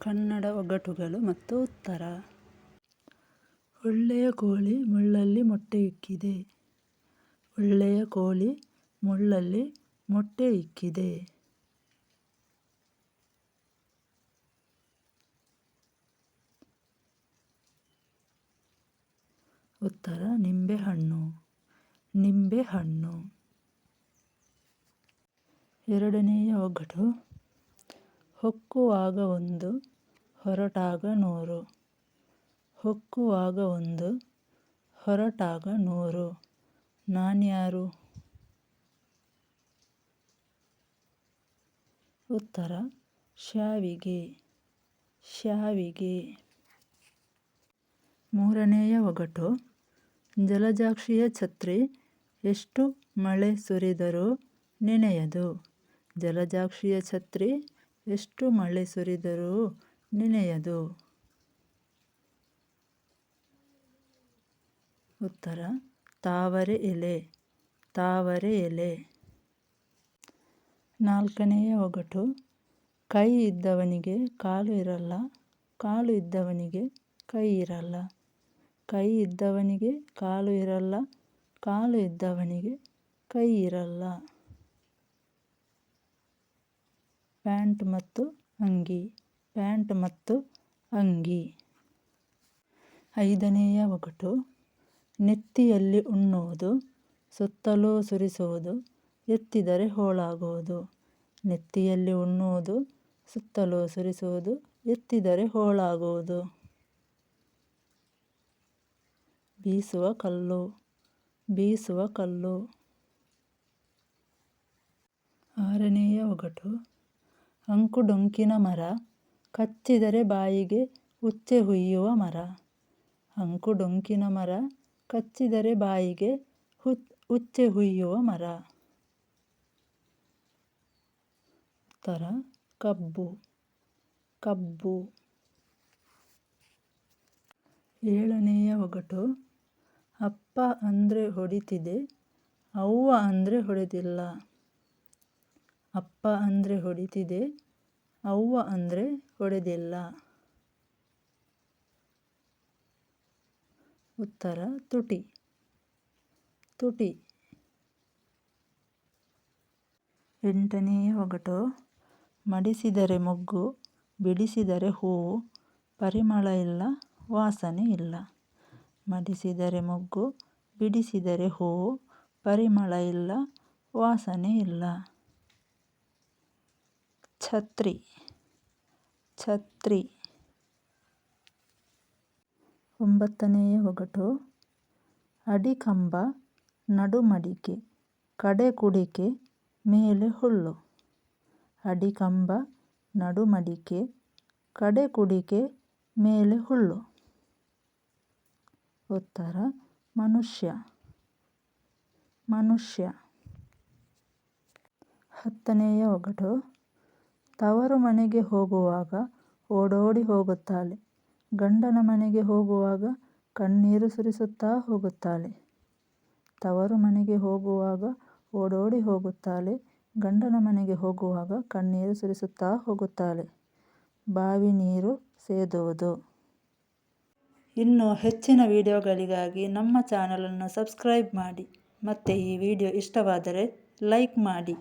ಕನ್ನಡ ಒಗಟುಗಳು ಮತ್ತು ಉತ್ತರ. ಒಳ್ಳೆಯ ಕೋಳಿ ಮುಳ್ಳಲ್ಲಿ ಮೊಟ್ಟೆ ಇಕ್ಕಿದೆ. ಒಳ್ಳೆಯ ಕೋಳಿ ಮುಳ್ಳಲ್ಲಿ ಮೊಟ್ಟೆ ಇಕ್ಕಿದೆ. ಉತ್ತರ ನಿಂಬೆಹಣ್ಣು ನಿಂಬೆಹಣ್ಣು ಎರಡನೆಯ ಒಗಟು ಹೊಕ್ಕುವಾಗ ಒಂದು, ಹೊರಟಾಗ ನೂರು. ಹೊಕ್ಕುವಾಗ ಒಂದು, ಹೊರಟಾಗ ನೂರು. ನಾನ್ಯಾರು? ಉತ್ತರ, ಶಾವಿಗೆ. ಶಾವಿಗೆ. ಮೂರನೆಯ ಒಗಟು, ಜಲಜಾಕ್ಷಿಯ ಛತ್ರಿ, ಎಷ್ಟು ಮಳೆ ಸುರಿದರೂ ನೆನೆಯದು. ಜಲಜಾಕ್ಷಿಯ ಛತ್ರಿ ಎಷ್ಟು ಮಳೆ ಸುರಿದರೂ ನೆನೆಯದು? ಉತ್ತರ, ತಾವರೆ ಎಲೆ ತಾವರೆ ಎಲೆ. ನಾಲ್ಕನೆಯ ಒಗಟು, ಕೈ ಇದ್ದವನಿಗೆ ಕಾಲು ಇರಲ್ಲ, ಕಾಲು ಇದ್ದವನಿಗೆ ಕೈ ಇರಲ್ಲ. ಕೈ ಇದ್ದವನಿಗೆ ಕಾಲು ಇರಲ್ಲ, ಕಾಲು ಇದ್ದವನಿಗೆ ಕೈ ಇರಲ್ಲ. ಪ್ಯಾಂಟ್ ಮತ್ತು ಅಂಗಿ. ಪ್ಯಾಂಟ್ ಮತ್ತು ಅಂಗಿ. ಐದನೆಯ ಒಗಟು. ನೆತ್ತಿಯಲ್ಲಿ ಉಣ್ಣುವುದು, ಸುತ್ತಲೂ ಸುರಿಸುವುದು, ಎತ್ತಿದರೆ ಹೋಳಾಗುವುದು. ನೆತ್ತಿಯಲ್ಲಿ ಉಣ್ಣುವುದು, ಸುತ್ತಲೂ ಸುರಿಸುವುದು, ಎತ್ತಿದರೆ ಹೋಳಾಗುವುದು. ಬೀಸುವ ಕಲ್ಲು. ಬೀಸುವ ಕಲ್ಲು. ಆರನೆಯ ಒಗಟು. ಅಂಕುಡೊಂಕಿನ ಮರ, ಕಚ್ಚಿದರೆ ಬಾಯಿಗೆ ಉಚ್ಚೆ ಹುಯ್ಯುವ ಮರ. ಅಂಕುಡೊಂಕಿನ ಮರ, ಕಚ್ಚಿದರೆ ಬಾಯಿಗೆ ಉಚ್ಚೆ ಹುಯ್ಯುವ ಮರ. ಉತ್ತರ, ಕಬ್ಬು ಕಬ್ಬು. ಏಳನೆಯ ಒಗಟು, ಅಪ್ಪ ಅಂದರೆ ಹೊಡಿತಿದೆ, ಅವ್ವ ಅಂದರೆ ಹೊಡೆದಿಲ್ಲ. ಅಪ್ಪ ಅಂದರೆ ಹೊಡಿತಿದೆ, ಅವ್ವ ಅಂದರೆ ಹೊಡೆದಿಲ್ಲ. ಉತ್ತರ, ತುಟಿ. ತುಟಿ. ಎಂಟನೆಯ ಒಗಟು. ಮಡಿಸಿದರೆ ಮೊಗ್ಗು, ಬಿಡಿಸಿದರೆ ಹೂವು, ಪರಿಮಳ ಇಲ್ಲ, ವಾಸನೆ ಇಲ್ಲ. ಮಡಿಸಿದರೆ ಮೊಗ್ಗು, ಬಿಡಿಸಿದರೆ ಹೂವು, ಪರಿಮಳ ಇಲ್ಲ, ವಾಸನೆ ಇಲ್ಲ. ಛತ್ರಿ ಛತ್ರಿ. ಒಂಬತ್ತನೆಯ ಒಗಟು, ಅಡಿಕಂಬ, ನಡುಮಡಿಕೆ ಕಡೆ ಕುಡಿಕೆ ಮೇಲೆ ಹುಲ್ಲು. ಅಡಿಕಂಬ, ನಡುಮಡಿಕೆ ಕಡೆ ಕುಡಿಕೆ ಮೇಲೆ ಹುಲ್ಲು. ಉತ್ತರ, ಮನುಷ್ಯ. ಮನುಷ್ಯ. ಹತ್ತನೆಯ ಒಗಟು ತವರು ಮನೆಗೆ ಹೋಗುವಾಗ ಓಡೋಡಿ ಹೋಗುತ್ತಾಳೆ. ಗಂಡನ ಮನೆಗೆ ಹೋಗುವಾಗ ಕಣ್ಣೀರು ಸುರಿಸುತ್ತಾ ಹೋಗುತ್ತಾಳೆ. ತವರು ಮನೆಗೆ ಹೋಗುವಾಗ ಓಡೋಡಿ ಹೋಗುತ್ತಾಳೆ. ಗಂಡನ ಮನೆಗೆ ಹೋಗುವಾಗ ಕಣ್ಣೀರು ಸುರಿಸುತ್ತಾ ಹೋಗುತ್ತಾಳೆ. ಬಾವಿ ನೀರು ಸೇದುವುದು. ಇನ್ನು ಹೆಚ್ಚಿನ ವಿಡಿಯೋಗಳಿಗಾಗಿ ನಮ್ಮ ಚಾನಲನ್ನು ಸಬ್ಸ್ಕ್ರೈಬ್ ಮಾಡಿ. ಮತ್ತು ಈ ವಿಡಿಯೋ ಇಷ್ಟವಾದರೆ ಲೈಕ್ ಮಾಡಿ.